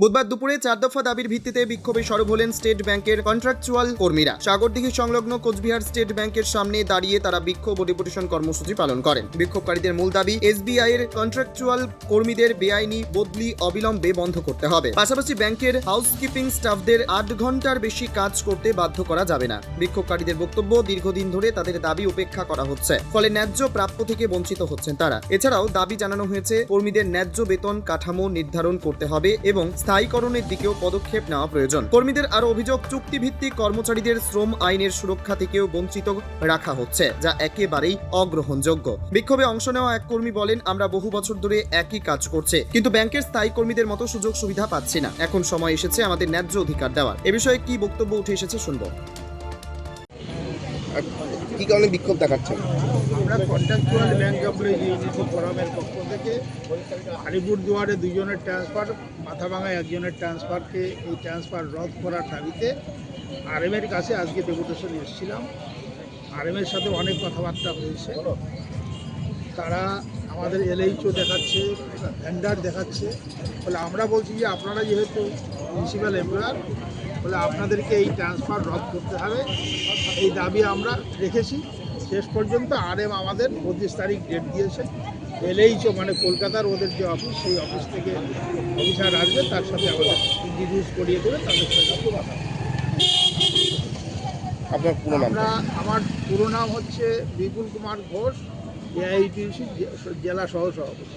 বুধবার দুপুরে চার দফা দাবির ভিত্তিতে বিক্ষোভে সরব হলেন স্টেট ব্যাংকের কন্ট্রাকচুয়াল কর্মীরা। সাগরদিঘি সংলগ্ন কোচবিহার স্টেট ব্যাংকের সামনে দাঁড়িয়ে তারা বিক্ষোভ ও ডেপুটেশন কর্মসূচি পালন করেন। বিক্ষোভকারীদের মূল দাবি, এসবিআই এর কন্ট্রাকচুয়াল কর্মীদের বেআইনি বদলি অবিলম্বে বন্ধ করতে হবে। পাশাপাশি ব্যাংকের হাউসকিপিং স্টাফদের আট ঘণ্টার বেশি কাজ করতে বাধ্য করা যাবে না। বিক্ষোভকারীদের বক্তব্য দীর্ঘদিন ধরে তাদের দাবি উপেক্ষা করা হচ্ছে। ফলে ন্যায্য প্রাপ্য থেকে বঞ্চিত হচ্ছেন তারা। এছাড়াও দাবি জানানো হয়েছে, কর্মীদের ন্যায্য বেতন কাঠামো নির্ধারণ করতে হবে এবং স্থায়ীকরণের দিকেও পদক্ষেপ নেওয়া প্রয়োজন। কর্মীদের আরও অভিযোগ, চুক্তিভিত্তিক কর্মচারীদের শ্রম আইনের সুরক্ষা থেকেও বঞ্চিত রাখা হচ্ছে, যা একেবারেই অগ্রহণযোগ্য। বিক্ষোভে অংশ নেওয়া এক কর্মী বলেন, আমরা বহু বছর ধরে একই কাজ করছে, কিন্তু ব্যাংকের স্থায়ী কর্মীদের মতো সুযোগ সুবিধা পাচ্ছি না। এখন সময় এসেছে আমাদের ন্যায্য অধিকার দেওয়ার। এ বিষয়ে কি বক্তব্য উঠে এসেছে শুনব। কি কারণে বিক্ষোভ দেখাচ্ছেন? আমরা কন্ট্রাকচুয়াল ব্যাংক এমপ্লয়িজ ইউনিটি ফোরামের পক্ষ থেকে। আলিপুরদুয়ারে দুজনের ট্রান্সফার মাথাভাঙায় একজনের ট্রান্সফারকে এই ট্রান্সফার রদ করার দাবিতে আরএমের কাছে আজকে ডেপুটেশন এসেছিলাম। আরএমের সাথে অনেক কথাবার্তা হয়েছে। তারা আমাদের এলএইচও দেখাচ্ছে ভেন্ডার দেখাচ্ছে। বলে আমরা বলছি যে আপনারা যেহেতু প্রিন্সিপাল এমপ্লয়ার বলে আপনাদেরকে এই ট্রান্সফার রদ করতে হবে। এই দাবি আমরা রেখেছি। শেষ পর্যন্ত আরএম আমাদের পঁচিশ তারিখ ডেট দিয়েছে। এলএইচও মানে কলকাতার ওদের যে অফিস সেই অফিস থেকে অফিসার আসবে তার সাথে আমাদের ইন্ট্রোডিউস করিয়ে দেবে তাদের সাথে কথা আপনার পুরো নাম আমরা আমার পুরো নাম হচ্ছে বিপুল কুমার ঘোষ এআইটিউসি জেলা সহ সভাপতি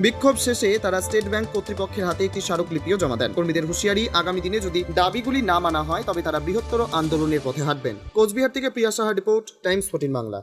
বিক্ষোভ শেষে তারা স্টেট ব্যাংক কর্তৃপক্ষের হাতে একটি স্মারকলিপিও জমা দেন। কর্মীদের হুঁশিয়ারি আগামী দিনে যদি দাবিগুলি না মানা হয়, তবে তারা বৃহত্তর আন্দোলনের পথে হাঁটবেন। কোচবিহার থেকে Priya Saha report, Times fourteen Bangla.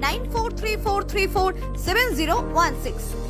9434347016.